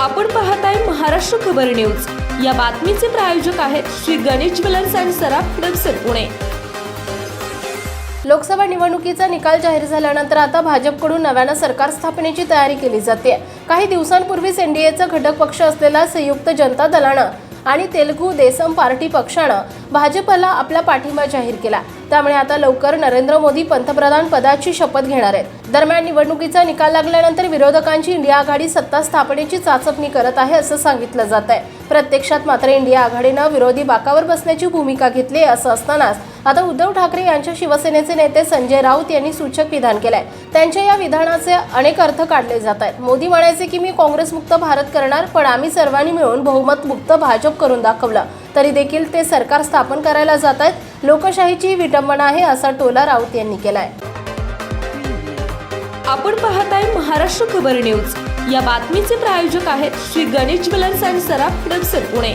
आपण पाहताय महाराष्ट्र खबर न्यूज. या बातमीचे प्रायोजक आहेत श्री गणेश ज्वेलर्स अँड सराफ हडपसर पुणे. लोकसभा निवडणुकीचा निकाल जाहीर झाल्यानंतर आता भाजपकडून नव्यानं सरकार स्थापनेची तयारी केली जाते. काही दिवसांपूर्वीच एनडीएचा घटक पक्ष असलेला संयुक्त जनता दलानं आणि तेलगू देसम पार्टी पक्षानं भाजपला आपला पाठिंबा जाहीर केला. त्यामुळे आता लवकर नरेंद्र मोदी पंतप्रधान पदाची शपथ घेणार आहेत. दरम्यान निवडणुकीचा निकाल लागल्यानंतर विरोधकांची इंडिया आघाडी सत्ता स्थापनेची चाचपणी करत आहे असं सांगितलं जात आहे प्रत्यक्षात मात्र इंडिया आघाडीनं विरोधी बाकावर बसण्याची भूमिका घेतली असं असतानाच आता उद्धव ठाकरे यांच्या शिवसेनेचे नेते संजय राऊत यांनी सूचक विधान केलंय. त्यांच्या या विधानाचे अनेक अर्थ काढले जात आहेत मोदी म्हणायचे की मी काँग्रेसमुक्त भारत करणार पण आम्ही सर्वांनी मिळून बहुमत मुक्त भाजप करून दाखवलं. तरी देखील ते सरकार स्थापन करायला जात आहेत लोकशाहीची विटंबना आहे असा टोला राऊत यांनी केलाय. आपण पाहत आहे महाराष्ट्र खबर न्यूज. या बातमीचे प्रायोजक आहेत श्री गणेश ज्वेलर्स अँड सराफ हडपसर पुणे.